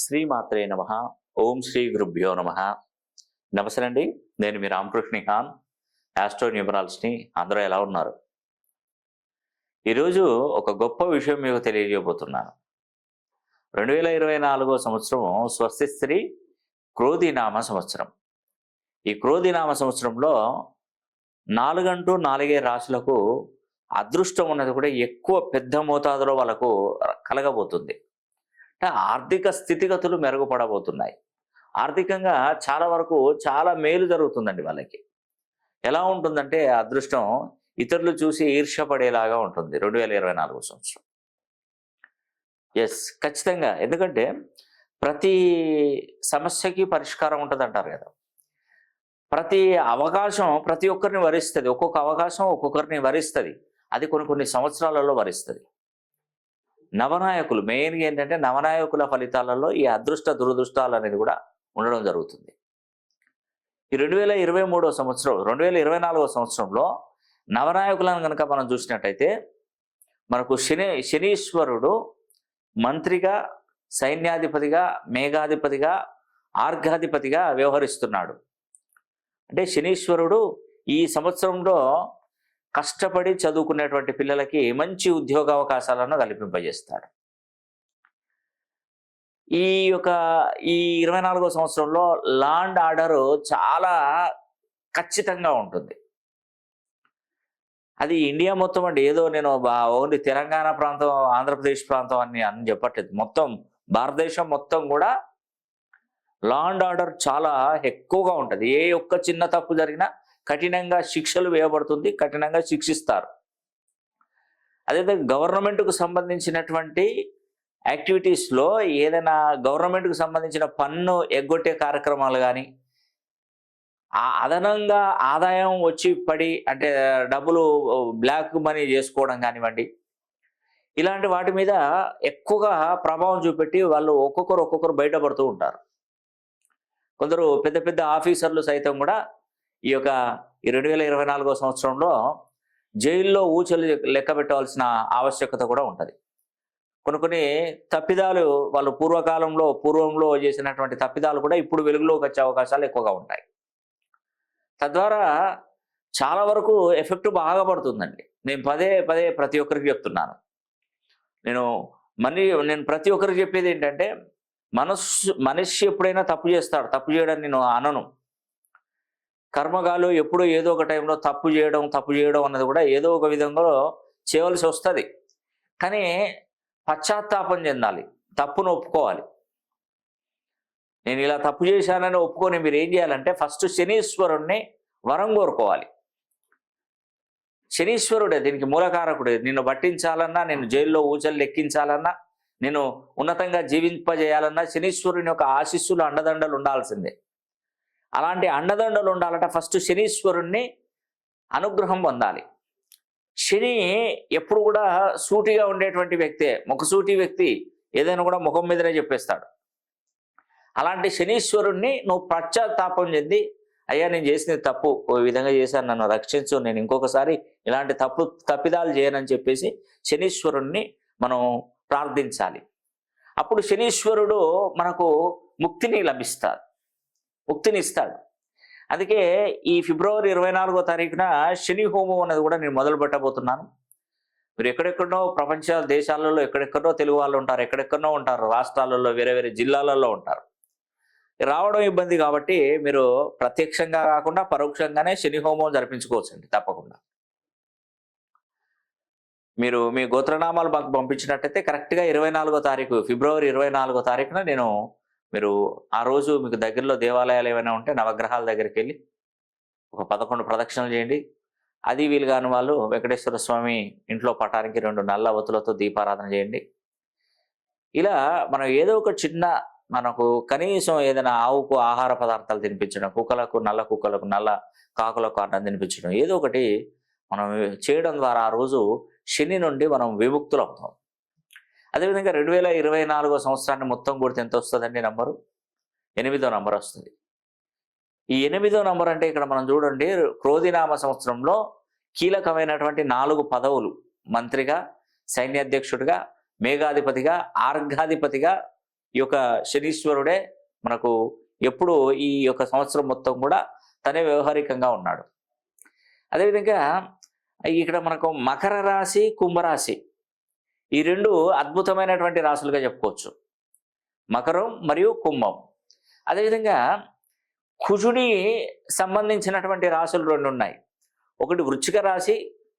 శ్రీమాత్రే నమ. ఓం శ్రీ గురుభ్యో నమ. నమస్తే అండి నేను మీ రామకృష్ణ ఖాన్ ఆస్ట్రో న్యూమరాల్స్ని అందరూ ఎలా ఉన్నారు? ఈరోజు ఒక గొప్ప విషయం మీకు తెలియజేయబోతున్నాను. రెండు వేల ఇరవై నాలుగో సంవత్సరం స్వస్తి స్త్రీ క్రోధినామ సంవత్సరం. ఈ క్రోధినామ సంవత్సరంలో నాలుగంటూ నాలుగే రాశులకు అదృష్టం ఉన్నది కూడా ఎక్కువ పెద్ద మోతాదులో వాళ్ళకు కలగబోతుంది. అంటే ఆర్థిక స్థితిగతులు మెరుగుపడబోతున్నాయి. ఆర్థికంగా చాలా వరకు చాలా మేలు జరుగుతుందండి వాళ్ళకి. ఎలా ఉంటుందంటే అదృష్టం ఇతరులు చూసి ఈర్ష్యపడేలాగా ఉంటుంది రెండు వేల ఇరవై నాలుగు సంవత్సరం. ఎస్ ఖచ్చితంగా. ఎందుకంటే ప్రతి సమస్యకి పరిష్కారం ఉంటుంది అంటారు కదా. ప్రతి అవకాశం ప్రతి ఒక్కరిని వరిస్తుంది. ఒక్కొక్క అవకాశం ఒక్కొక్కరిని వరిస్తుంది. అది కొన్ని కొన్ని సంవత్సరాలలో వరిస్తుంది. నవనాయకులు మెయిన్గా ఏంటంటే నవనాయకుల ఫలితాలలో ఈ అదృష్ట దురదృష్టాలు అనేది కూడా ఉండడం జరుగుతుంది. ఈ రెండు వేల ఇరవై మూడో సంవత్సరం రెండు వేల ఇరవై నాలుగో సంవత్సరంలో నవనాయకులను కనుక మనం చూసినట్టయితే మనకు శని శనీశ్వరుడు మంత్రిగా సైన్యాధిపతిగా మేఘాధిపతిగా ఆర్ఘాధిపతిగా వ్యవహరిస్తున్నాడు. అంటే శనీశ్వరుడు ఈ సంవత్సరంలో కష్టపడి చదువుకునేటువంటి పిల్లలకి మంచి ఉద్యోగ అవకాశాలను కల్పింపజేస్తాడు ఈ యొక్క ఈ ఇరవై నాలుగో సంవత్సరంలో లాండ్ ఆర్డర్ చాలా ఖచ్చితంగా ఉంటుంది. అది ఇండియా మొత్తం అండి. ఏదో నేను బా- ఓన్లీ తెలంగాణ ప్రాంతం ఆంధ్రప్రదేశ్ ప్రాంతం అని అని చెప్పట్లేదు. మొత్తం భారతదేశం మొత్తం కూడా లా అండ్ ఆర్డర్ చాలా ఎక్కువగా ఉంటుంది. ఏ ఒక్క చిన్న తప్పు జరిగినా కఠినంగా శిక్షలు వేయబడుతుంది కఠినంగా శిక్షిస్తారు. అదేవిధంగా గవర్నమెంట్కు సంబంధించినటువంటి యాక్టివిటీస్లో ఏదైనా గవర్నమెంట్కు సంబంధించిన పన్ను ఎగ్గొట్టే కార్యక్రమాలు కానీ ఆ అదనంగా ఆదాయం వచ్చి పడి అంటే డబ్బులు బ్లాక్ మనీ చేసుకోవడం కానివ్వండి ఇలాంటి వాటి మీద ఎక్కువగా ప్రభావం చూపెట్టి వాళ్ళు ఒక్కొక్కరు ఒక్కొక్కరు బయటపడుతూ ఉంటారు. కొందరు పెద్ద పెద్ద ఆఫీసర్లు సైతం కూడా ఈ యొక్క ఈ రెండు వేల ఇరవై నాలుగో సంవత్సరంలో జైల్లో ఊచలు లెక్క పెట్టవలసిన ఆవశ్యకత కూడా ఉంటుంది. కొన్ని కొన్ని తప్పిదాలు వాళ్ళు పూర్వకాలంలో పూర్వంలో చేసినటువంటి తప్పిదాలు కూడా ఇప్పుడు వెలుగులోకి వచ్చే అవకాశాలు ఎక్కువగా ఉంటాయి. తద్వారా చాలా వరకు ఎఫెక్ట్ బాగా పడుతుందండి. నేను పదే పదే ప్రతి ఒక్కరికి చెప్తున్నాను. నేను మనీ నేను ప్రతి ఒక్కరికి చెప్పేది ఏంటంటే మనస్సు మనిషి ఎప్పుడైనా తప్పు చేస్తాడు. తప్పు చేయడం నేను అనను. కర్మగాలు ఎప్పుడో ఏదో ఒక టైంలో తప్పు చేయడం తప్పు చేయడం అన్నది కూడా ఏదో ఒక విధంగా చేయవలసి వస్తుంది. కానీ పశ్చాత్తాపం చెందాలి తప్పును ఒప్పుకోవాలి. నేను ఇలా తప్పు చేశానని ఒప్పుకొని మీరు ఏం చేయాలంటే ఫస్ట్ శనీశ్వరుణ్ణి వరం కోరుకోవాలి. శనీశ్వరుడే దీనికి మూలకారకుడే. నిన్ను పట్టించాలన్నా నేను జైల్లో ఊచలు లెక్కించాలన్నా నేను ఉన్నతంగా జీవింపజేయాలన్నా శనీశ్వరుని యొక్క ఆశీస్సులు అండదండలు ఉండాల్సిందే. అలాంటి అండదండలు ఉండాలంటే. ఫస్ట్ శనీశ్వరుణ్ణి అనుగ్రహం పొందాలి. శని ఎప్పుడు కూడా సూటిగా ఉండేటువంటి వ్యక్తే ముఖసూటి వ్యక్తి ఏదైనా కూడా ముఖం మీదనే చెప్పేస్తాడు. అలాంటి శనీశ్వరుణ్ణి నువ్వు పశ్చాత్తాపం చెంది అయ్యా నేను చేసింది తప్పు ఓ విధంగా చేశాను నన్ను రక్షించు నేను ఇంకొకసారి ఇలాంటి తప్పు తప్పిదాలు చేయనని చెప్పేసి శనీశ్వరుణ్ణి మనం ప్రార్థించాలి. అప్పుడు శనీశ్వరుడు మనకు ముక్తిని లభిస్తాడు. ముక్తినిస్తాడు. అందుకే ఈ ఫిబ్రవరి ఇరవై నాలుగో తారీఖున శని హోమం అనేది కూడా నేను మొదలు పెట్టబోతున్నాను. మీరు ఎక్కడెక్కడో ప్రపంచ దేశాలలో ఎక్కడెక్కడో తెలుగు వాళ్ళు ఉంటారు ఎక్కడెక్కడో ఉంటారు రాష్ట్రాలలో వేరే వేరే జిల్లాలలో ఉంటారు. రావడం ఇబ్బంది కాబట్టి మీరు ప్రత్యక్షంగా కాకుండా పరోక్షంగానే శని హోమం జరిపించుకోవచ్చండి తప్పకుండా. మీరు మీ గోత్రనామాలు మాకు పంపించినట్టయితే కరెక్ట్గా ఇరవై నాలుగో తారీఖు ఫిబ్రవరి ఇరవై నాలుగో తారీఖున నేను మీరు ఆ రోజు మీకు దగ్గరలో దేవాలయాలు ఏమైనా ఉంటే నవగ్రహాల దగ్గరికి వెళ్ళి ఒక పదకొండు ప్రదక్షిణలు చేయండి. అది వీలు కాని వాళ్ళు వెంకటేశ్వర స్వామి ఇంట్లో పటానికి రెండు నల్ల ఒత్తులతో దీపారాధన చేయండి. ఇలా మనం ఏదో ఒక చిన్న మనకు కనీసం ఏదైనా ఆవుకు ఆహార పదార్థాలు తినిపించడం కుక్కలకు నల్ల కుక్కలకు నల్ల కాకులకు అన్నం తినిపించడం ఏదో ఒకటి మనం చేయడం ద్వారా ఆ రోజు శని నుండి మనం విముక్తులు అవుతాం అదేవిధంగా రెండు వేల ఇరవై నాలుగో సంవత్సరాన్ని మొత్తం కొడితే ఎంత వస్తుందండి నంబరు? ఎనిమిదో నంబర్ వస్తుంది. ఈ ఎనిమిదో నంబర్ అంటే ఇక్కడ మనం చూడండి క్రోధినామ సంవత్సరంలో కీలకమైనటువంటి నాలుగు పదవులు. మంత్రిగా సైన్యాధ్యక్షుడిగా మేఘాధిపతిగా ఆర్ఘాధిపతిగా ఈ యొక్క శనీశ్వరుడే మనకు ఎప్పుడు ఈ యొక్క సంవత్సరం మొత్తం కూడా తనే వ్యవహారికంగా ఉన్నాడు. అదేవిధంగా ఇక్కడ మనకు మకర రాశి కుంభరాశి ఈ రెండు అద్భుతమైనటువంటి రాశులుగా చెప్పుకోవచ్చు. మకరం మరియు కుంభం. అదేవిధంగా కుజుడి సంబంధించినటువంటి రాశులు రెండు ఉన్నాయి. ఒకటి వృచ్చిక రాశి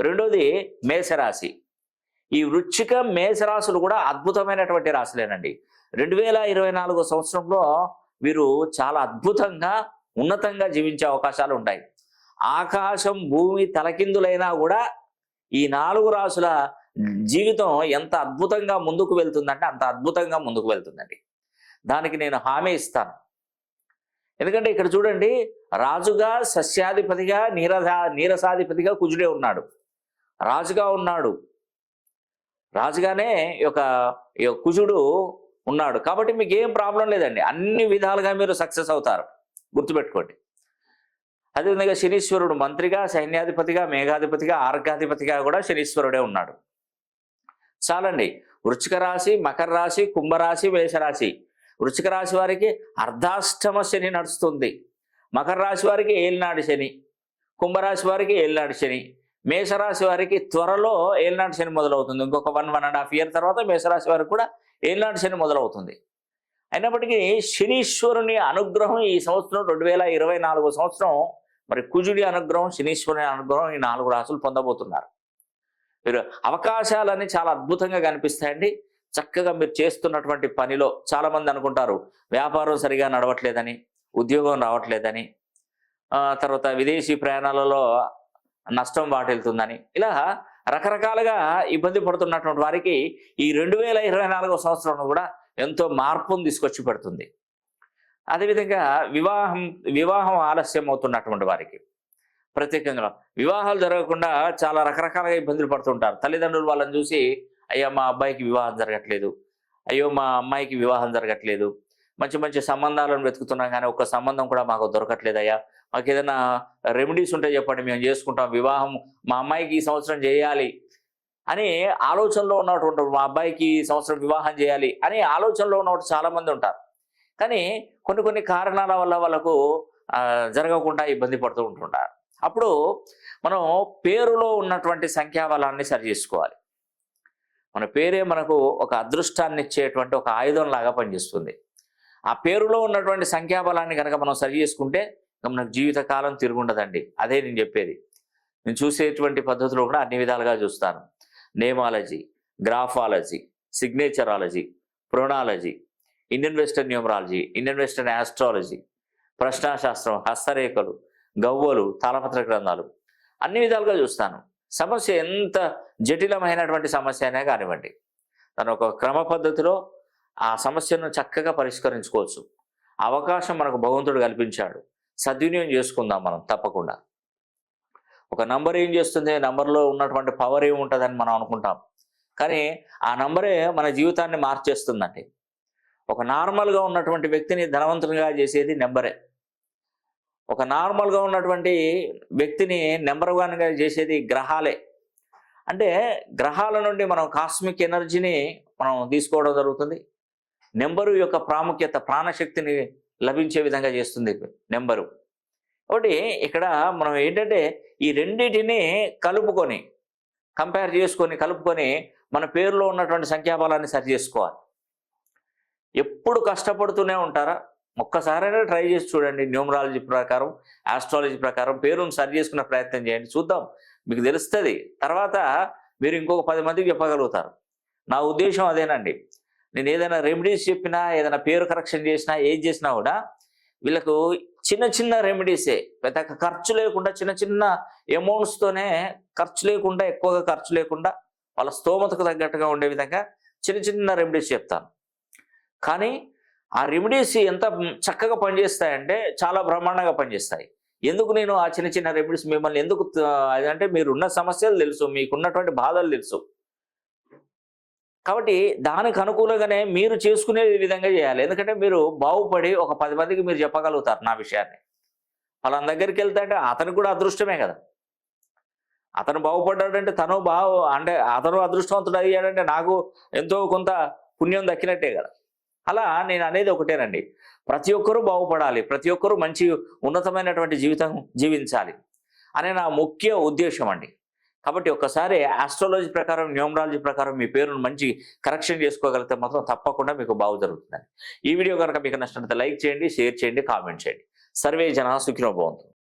రెండోది మేషరాశి. ఈ వృచ్చిక మేషరాశులు కూడా అద్భుతమైనటువంటి రాశులేనండి. రెండు వేల ఇరవై నాలుగో సంవత్సరంలో వీరు చాలా అద్భుతంగా ఉన్నతంగా జీవించే అవకాశాలు ఉంటాయి. ఆకాశం భూమి తలకిందులైనా కూడా ఈ నాలుగు రాసుల జీవితం ఎంత అద్భుతంగా ముందుకు వెళ్తుందంటే అంత అద్భుతంగా ముందుకు వెళ్తుందండి. దానికి నేను హామీ ఇస్తాను. ఎందుకంటే ఇక్కడ చూడండి రాజుగా సస్యాధిపతిగా నీరసా నీరసాధిపతిగా కుజుడే ఉన్నాడు. రాజుగా ఉన్నాడు. రాజుగానే ఈ యొక్క ఈ యొక్క కుజుడు ఉన్నాడు. కాబట్టి మీకు ఏం ప్రాబ్లం లేదండి. అన్ని విధాలుగా మీరు సక్సెస్ అవుతారు. గుర్తుపెట్టుకోండి. అదేవిధంగా శనీశ్వరుడు మంత్రిగా సైన్యాధిపతిగా మేఘాధిపతిగా ఆర్గాధిపతిగా కూడా శనీశ్వరుడే ఉన్నాడు. చాలండి. వృచ్చిక రాశి మకర రాశి కుంభరాశి మేషరాశి వృచ్చిక రాశి. వారికి అర్ధాష్టమ శని నడుస్తుంది. మకర రాశి వారికి ఏలినాడు శని. కుంభరాశి వారికి ఏలినాడు శని. మేషరాశి వారికి త్వరలో ఏలినాడు శని మొదలవుతుంది. ఇంకొక one one and half year తర్వాత మేషరాశి వారికి కూడా ఏలినాడు శని మొదలవుతుంది. అయినప్పటికీ శనీశ్వరుని అనుగ్రహం ఈ సంవత్సరం రెండు వేల ఇరవై నాలుగో సంవత్సరం మరి కుజుడి అనుగ్రహం శనీశ్వరుని అనుగ్రహం ఈ నాలుగు రాసులు పొందబోతున్నారు. మీరు అవకాశాలన్నీ చాలా అద్భుతంగా కనిపిస్తాయండి. చక్కగా మీరు చేస్తున్నటువంటి పనిలో చాలా మంది అనుకుంటారు వ్యాపారం సరిగా నడవట్లేదని ఉద్యోగం రావట్లేదని తర్వాత విదేశీ ప్రయాణాలలో నష్టం వాటిల్తుందని ఇలా రకరకాలుగా ఇబ్బంది పడుతున్నటువంటి వారికి ఈ రెండు వేల ఇరవై నాలుగో సంవత్సరంలో కూడా ఎంతో మార్పును తీసుకొచ్చి పెడుతుంది. అదేవిధంగా వివాహం వివాహం ఆలస్యం అవుతున్నటువంటి వారికి ప్రత్యేకంగా. వివాహాలు జరగకుండా చాలా రకరకాలుగా ఇబ్బందులు పడుతుంటారు. తల్లిదండ్రులు వాళ్ళని చూసి అయ్యో మా అబ్బాయికి వివాహం జరగట్లేదు. అయ్యో మా అమ్మాయికి వివాహం జరగట్లేదు. మంచి మంచి సంబంధాలను వెతుకుతున్నాం కానీ ఒక్క సంబంధం కూడా మాకు దొరకట్లేదు అయ్యా. మాకు ఏదైనా రెమెడీస్ ఉంటే చెప్పండి మేము చేసుకుంటాం. వివాహం మా అమ్మాయికి ఈ సంవత్సరం చేయాలి అని ఆలోచనలో ఉన్నటువంటి మా అబ్బాయికి ఈ సంవత్సరం వివాహం చేయాలి అని ఆలోచనలో ఉన్నటువంటి చాలా మంది ఉంటారు. కానీ కొన్ని కొన్ని కారణాల వల్ల వాళ్ళకు జరగకుండా ఇబ్బంది పడుతూ ఉంటుంటారు. అప్పుడు మనం పేరులో ఉన్నటువంటి సంఖ్యాబలాన్ని సరి చేసుకోవాలి. మన పేరే మనకు ఒక అదృష్టాన్ని ఇచ్చేటువంటి ఒక ఆయుధం లాగా పనిచేస్తుంది. ఆ పేరులో ఉన్నటువంటి సంఖ్యాబలాన్ని కనుక మనం సరి చేసుకుంటే మనకు జీవితకాలం తిరుగుండదండి. అదే నేను చెప్పేది. నేను చూసేటువంటి పద్ధతిలో కూడా అన్ని విధాలుగా చూస్తాను. Nameology graphology signatureology pronology Indian western numerology Indian western astrology ప్రశ్నాశాస్త్రం హస్తరేఖలు గవ్వలు తాళపత్ర గ్రంథాలు. అన్ని విధాలుగా చూస్తాను. సమస్య ఎంత జటిలమైనటువంటి సమస్య అయినా కానివ్వండి. తను ఒక క్రమ పద్ధతిలో ఆ సమస్యను చక్కగా పరిష్కరించుకోవచ్చు. అవకాశం మనకు భగవంతుడు కల్పించాడు. సద్వినియోగం చేసుకుందాం మనం తప్పకుండా. ఒక నంబర్ ఏం చేస్తుంది? నంబర్లో ఉన్నటువంటి పవర్ ఏముంటుందని మనం అనుకుంటాం. కానీ ఆ నంబరే మన జీవితాన్ని మార్చేస్తుందండి. ఒక నార్మల్గా ఉన్నటువంటి వ్యక్తిని ధనవంతునిగా చేసేది నెంబరే. ఒక నార్మల్గా ఉన్నటువంటి వ్యక్తిని నెంబర్ వన్గా చేసేది గ్రహాలే. అంటే గ్రహాల నుండి మనం కాస్మిక్ ఎనర్జీని మనం తీసుకోవడం జరుగుతుంది. నెంబరు యొక్క ప్రాముఖ్యత ప్రాణశక్తిని లభించే విధంగా చేస్తుంది నెంబరు. ఒకటి ఇక్కడ మనం ఏంటంటే ఈ రెండింటిని కలుపుకొని కంపేర్ చేసుకొని కలుపుకొని మన పేరులో ఉన్నటువంటి సంఖ్యాబలాన్ని సరి చేసుకోవాలి. ఎప్పుడు కష్టపడుతూనే ఉంటారా? ఒక్కసారైనా ట్రై చేసి చూడండి న్యూమరాలజీ ప్రకారం ఆస్ట్రాలజీ ప్రకారం పేరును సరి చేసుకునే ప్రయత్నం చేయండి. చూద్దాం. మీకు తెలుస్తుంది. తర్వాత మీరు ఇంకొక పది మందికి చెప్పగలుగుతారు. నా ఉద్దేశం అదేనండి. నేను ఏదైనా రెమెడీస్ చెప్పినా ఏదైనా పేరు కరెక్షన్ చేసినా ఏది చేసినా కూడా వీళ్ళకు చిన్న చిన్న రెమెడీసే పెద్ద ఖర్చు లేకుండా చిన్న చిన్న అమౌంట్స్తోనే ఖర్చు లేకుండా ఎక్కువగా ఖర్చు లేకుండా వాళ్ళ స్తోమతకు తగ్గట్టుగా ఉండే విధంగా చిన్న చిన్న రెమెడీస్ చెప్తాను. కానీ ఆ రెమెడీస్ ఎంత చక్కగా పనిచేస్తాయంటే చాలా బ్రహ్మాండంగా పనిచేస్తాయి. ఎందుకు నేను ఆ చిన్న చిన్న రెమెడీస్ మిమ్మల్ని ఎందుకు అదంటే మీరున్న సమస్యలు తెలుసు మీకున్నటువంటి బాధలు తెలుసు. కాబట్టి దానికి అనుకూలంగానే మీరు చేసుకునే విధంగా చేయాలి. ఎందుకంటే మీరు బాగుపడి ఒక పది మందికి మీరు చెప్పగలుగుతారు నా విషయాన్ని. వాళ్ళ దగ్గరికి వెళ్తే అంటే అతనికి కూడా అదృష్టమే కదా. అతను బాగుపడ్డాడంటే తను బాగు అంటే అతను అదృష్టవంతుడు అయ్యాడంటే నాకు ఎంతో కొంత పుణ్యం దక్కినట్టే కదా. అలా నేను అనేది ఒకటేనండి. ప్రతి ఒక్కరూ బాగుపడాలి. ప్రతి ఒక్కరూ మంచి ఉన్నతమైనటువంటి జీవితం జీవించాలి అనే నా ముఖ్య ఉద్దేశం అండి కాబట్టి ఒక్కసారి ఆస్ట్రాలజీ ప్రకారం న్యూమరాలజీ ప్రకారం మీ పేరును మంచి కరెక్షన్ చేసుకోగలిగితే మాత్రం తప్పకుండా మీకు బాగు జరుగుతుందండి. ఈ వీడియో కనుక మీకు నచ్చినట్లయితే లైక్ చేయండి షేర్ చేయండి కామెంట్ చేయండి. సర్వే జన సుఖినో